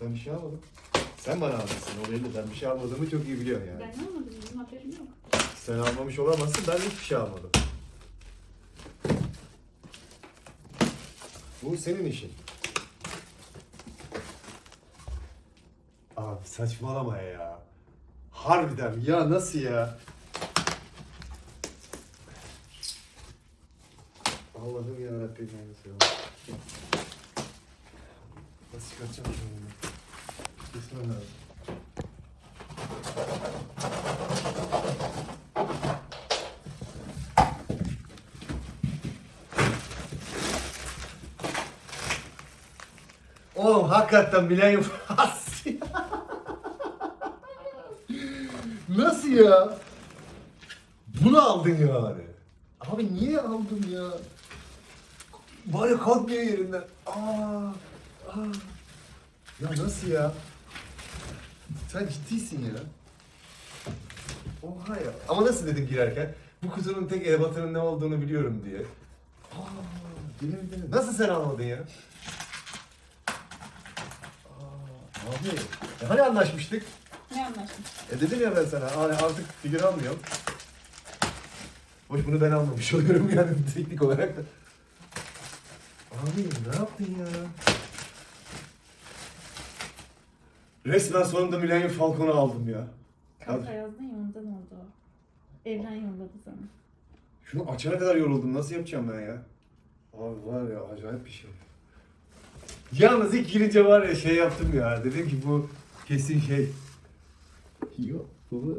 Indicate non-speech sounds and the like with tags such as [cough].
Ben bir şey almadım. Sen bana almışsın o belli. Ben bir şey almadığımı çok iyi biliyorsun yani. Ben ne almadım? Benim haberim yok. Sen almamış olamazsın. Ben hiçbir şey almadım. Bu senin işin. Abi saçmalama ya. Harbiden ya nasıl ya? Allah'ım ya Rabbim ya. Nasıl çıkartacağım şimdi bunu? Kesmem lazım. Oğlum hakikaten milenyum As ya. [laughs] Nasıl ya? Bunu aldın yani. Abi niye aldın ya? Bari kalkmıyor yerinden. Aa, aa. Ya nasıl ya? Sen ciddisin ya. Oha ya. Ama nasıl dedim girerken? Bu kutunun tek ebatının ne olduğunu biliyorum diye. Aa, mi deli? Nasıl sen anladın ya? Aa, abi, e hani anlaşmıştık? Ne anlaşmış? E dedim ya ben sana, hani artık figür almıyorum. Hoş bunu ben almamış [laughs] oluyorum yani teknik olarak da. Abi ne yaptın ya? Resmen sonunda Millennium Falcon'u aldım ya. Kanka yazdın ya ondan oldu. Evren yolladı sana. Şunu açana kadar yoruldum. Nasıl yapacağım ben ya? Abi var ya acayip bir şey. Yalnız ilk girince var ya şey yaptım ya. Dedim ki bu kesin şey. Yok bu